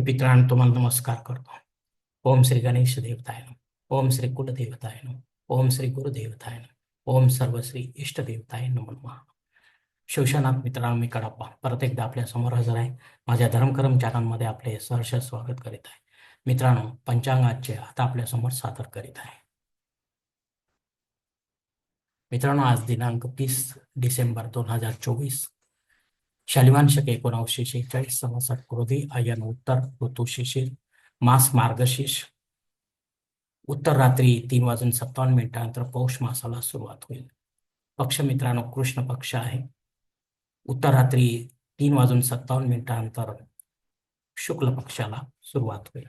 हे पितरांनो तुम्हाला नमस्कार करतो. ओम श्री गणेश देवताय ओम श्री कुलदेवताय ओम श्री गुरुदेवताय ओम सर्व श्री इष्ट देवताय नमः. मित्रांनो मी कडप्पा. परत एकदा आपल्यासमोर हजर आहे. माझ्या धर्मकर्म चॅनलमध्ये आपले सहर्ष स्वागत करीत आहे. मित्रांनो पंचांगाचे आता आपल्यासमोर सादर करीत आहे. मित्रांनो आज दिनांक तीस डिसेंबर दोन हजार चोवीस शालिमान शक एकोणावीसशे शेहेचाळीस सव्वासाठ क्रोधी आयन उत्तर ऋतुशिशिर मास मार्गशीर्ष. उत्तर रात्री तीन वाजून सत्तावन्न मिनिटानंतर पौष मासाला सुरुवात होईल. पक्ष मित्रांनो कृष्ण पक्ष आहे. उत्तर रात्री तीन वाजून सत्तावन्न मिनिटानंतर शुक्ल पक्षाला सुरुवात होईल.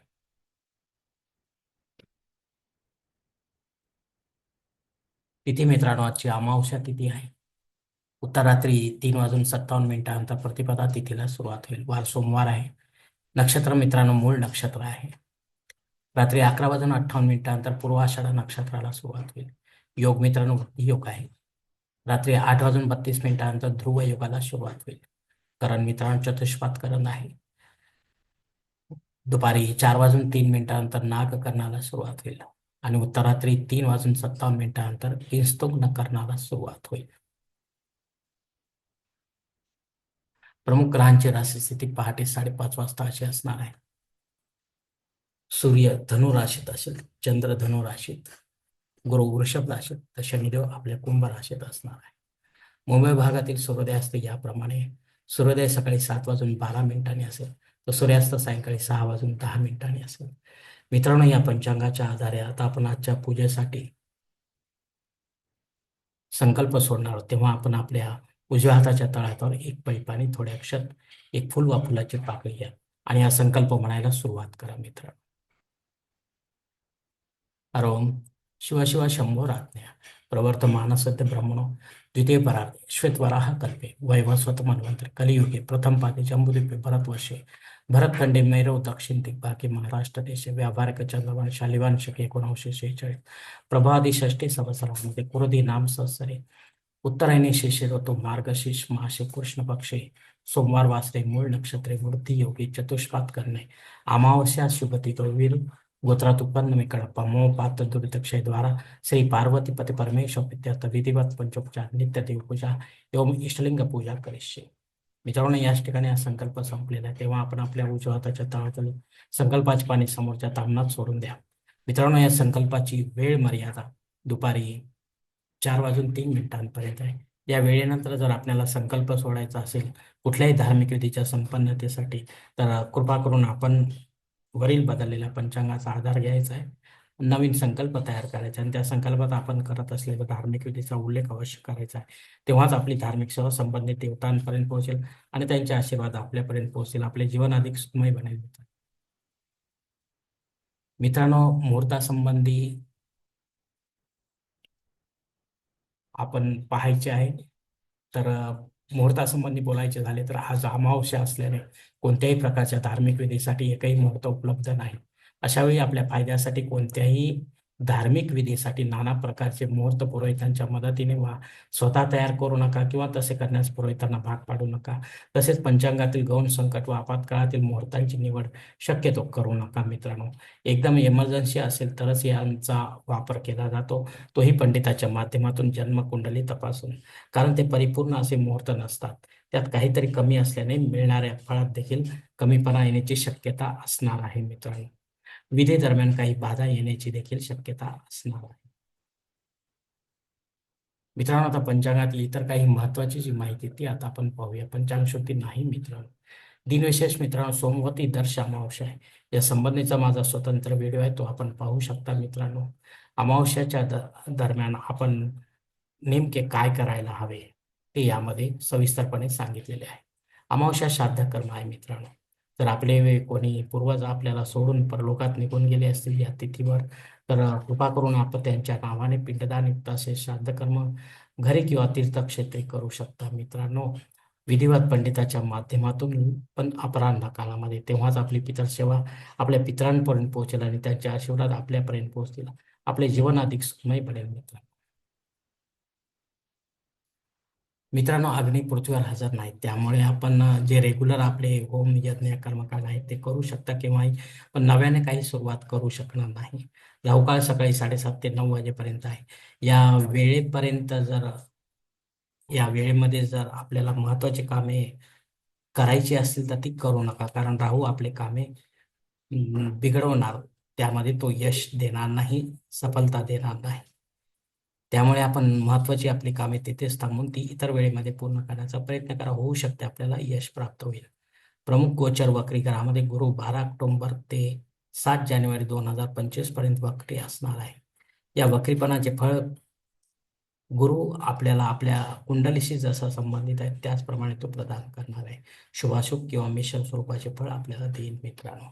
तिथी मित्रांनो आजची अमावस्या तिथी आहे. उत्तर रात्री तीन वाजून सत्तावन्न मिनिटांनंतर प्रतिपदा तिथीला सुरुवात होईल. वार सोमवार आहे. नक्षत्र मित्रांनो मूळ नक्षत्र आहे. रात्री अकरा वाजून अठ्ठावन्न मिनिटांनंतर पूर्वाषाढा नक्षत्राला सुरुवात होईल. योग मित्रांनो वृद्धी योग आहे. रात्री आठ वाजून बत्तीस मिनिटानंतर ध्रुव योगाला सुरुवात होईल. करण मित्रांनो चतुष्पात करण आहे. दुपारी चार वाजून तीन मिनिटानंतर नागकर्णाला सुरुवात होईल. आणि उत्तरात्री तीन वाजून सत्तावन्न मिनिटानंतर किंस्तुग्न करणाला सुरुवात होईल. प्रमुख ग्रहांची राशी स्थिती पहाटे साडेपाच वाजता अशी असणार आहे. सूर्य धनु राशीत असेल चंद्र धनु राशीत गुरु वृषभ राशीत तर शनिदेव आपल्या कुंभ राशीत असणार आहे. मुंबई भागातील सूर्योदय असते याप्रमाणे सूर्योदय सकाळी सात वाजून बारा मिनिटांनी असेल तर सूर्यास्त सायंकाळी सहा वाजून दहा मिनिटांनी असेल. मित्रांनो या पंचांगाच्या आधारे आता आपण आजच्या पूजेसाठी संकल्प सोडणार आहोत. तेव्हा आपण आपल्या उजव्या हाताच्या तळावर एक पैपाने थोड्या अक्षत एक फुल वा फुलाची पाकळी घ्या आणि हा संकल्प म्हणायला सुरुवात करा मित्र अरोम शिवाशिवा शंभो राज्ञा प्रवर्तमान सत्य ब्रह्मणो द्वितीय परार्थे श्वेतवराह कल्पे वैवस्वत मन्वंतर कलियुगे प्रथम पादे जम्बुद्वीपे भरतवर्षे भरतखंडे मैरव दक्षिण दिग्भागे महाराष्ट्र देश व्यावहारिक चंद्रवान शालिवान शके एकोणीसशे शेहेचाळीस प्रभादी षष्टी संवत्सरामध्ये कुरुदी नाम सहसरे उत्तरायणी शिशिर ऋतू मार्गशीर्ष मासे कृष्ण पक्षे सोमवार वासरे मूळ नक्षत्रे वृद्धी योगी चतुष्पात करणे अमावस्या शुभती वीर गोत्रात उत्पन्न मी कडप्पा मोह पात्र दुरितक्षय द्वारा श्री पार्वती पती परमेश्वर पित्यार्थ विधिवत पंचोपचार नित्य देवपूजा एवं इष्टलिंग पूजा करिष्ये. मित्रांनो याच ठिकाणी हा संकल्प संपलेला आहे. तेव्हा आपण आपल्या उजव्या हाताच्या तळातील संकल्पाचे पाणी समोरच्या तामणात सोडून द्या. मित्रांनो या संकल्पाची वेळ मर्यादा दुपारी चार वाजून तीन मिनिटांपर्यंत आहे. या वेळेनंतर जर आपल्याला संकल्प सोडायचा असेल कुठल्याही धार्मिक विधीच्या संपन्नतेसाठी तर कृपा करून आपण वरील बदललेल्या पंचांगाचा आधार घ्यायचा आहे. नवीन संकल्प तयार करायचा आणि त्या संकल्पात आपण करत असलेल्या धार्मिक विधीचा उल्लेख अवश्य करायचा आहे. तेव्हाच आपली धार्मिक सह संबंधित देवतांपर्यंत पोहोचेल आणि त्यांचे आशीर्वाद आपल्यापर्यंत पोहोचेल. आपले जीवन अधिक सुखमय बनेल मित्रांनो मुहूर्तासंबंधी आपण पाहायचे आहे. तर मुहूर्तासंबंधी बोलायचे झाले तर आज अमावस्या असल्याने कोणत्याही प्रकारच्या धार्मिक विधीसाठी एकही मुहूर्त उपलब्ध नाही. अशावेळी आपल्या फायद्यासाठी कोणत्याही धार्मिक विधीसाठी नाना प्रकारचे मुहूर्त पुरोहितांच्या मदतीने वा स्वतः तयार करू नका किंवा तसे करण्यास पुरोहितांना भाग पाडू नका. तसेच पंचांगातील गौण संकट व आपत्काळातील मुहूर्तांची निवड शक्यतो करू नका मित्रांनो. एकदम इमर्जन्सी असेल तरच यांचा वापर केला जातो. तोही पंडिताच्या माध्यमातून जन्मकुंडली तपासून. कारण ते परिपूर्ण असे मुहूर्त नसतात. त्यात काहीतरी कमी असल्याने मिळणाऱ्या फळात देखील कमीपणा येण्याची शक्यता असणार आहे मित्रांनो. विधेदरम्यान काही बाधा येण्याची देखील शक्यता असणार आहे. मित्रांनो आता पंचांगातली इतर काही महत्वाची जी माहिती ती आता आपण पाहूया. पंचांग शुद्धी नाही मित्रांनो. दिनविशेष मित्रांनो सोमवती दर्श अमावस्या आहे. या संबंधीचा माझा स्वतंत्र व्हिडिओ आहे तो आपण पाहू शकता मित्रांनो. अमावस्याच्या दरम्यान आपण नेमके काय करायला हवे ते यामध्ये सविस्तरपणे सांगितलेले आहे. अमावस्या श्राद्ध कर्म आहे मित्रांनो. जर आपले कोणी पूर्वज आपल्याला सोडून परलोकात निघून गेले असतील या तिथीवर तर कृपा करून आपण त्यांच्या नावाने पिंडदान युक्त असे श्राद्ध कर्म घरी किंवा तीर्थक्षेत्री करू शकता. मित्रांनो विधिवत पंडिताच्या माध्यमातून पण अपराह्न कालामध्ये तेव्हाच आपली पितरसेवा आपल्या पितरांपर्यंत पोहोचेल आणि त्यांचे आशीर्वाद आपल्यापर्यंत पोहोचतील. आपले जीवन अधिक सुखमय बनेल मित्रांनो. मित्रांनो अग्नी पृथ्वीवर हजर नाहीत. त्यामुळे आपण जे रेग्युलर आपले होम यज्ञ कर्मकांड आहेत ते करू शकता किंवा पण नव्याने काही सुरुवात करू शकणार नाही. राहुकाळ सकाळी साडेसात ते नऊ वाजेपर्यंत आहे. या वेळेपर्यंत जर या वेळेमध्ये जर आपल्याला महत्वाची कामे करायची असतील तर ती करू नका. कारण राहू आपले कामे बिघडवणार. त्यामध्ये तो यश देणार नाही सफलता देणार नाही. त्यामुळे आपण महत्वाची आपली कामे तिथेच थांबून ती इतर वेळेमध्ये पूर्ण करण्याचा प्रयत्न करा. होऊ शकते आपल्याला यश प्राप्त होईल. प्रमुख गोचर वक्री ग्रहामध्ये गुरु बारा ऑक्टोंबर ते सात जानेवारी दोन हजार पंचवीसपर्यंत वक्री असणार आहे. या वक्रीपणाचे फळ गुरु आपल्याला आपल्या कुंडलीशी जसा संबंधित आहे त्याचप्रमाणे तो प्रदान करणार आहे. शुभाशुभ किंवा मिशन स्वरूपाचे फळ आपल्याला देईल मित्रांनो.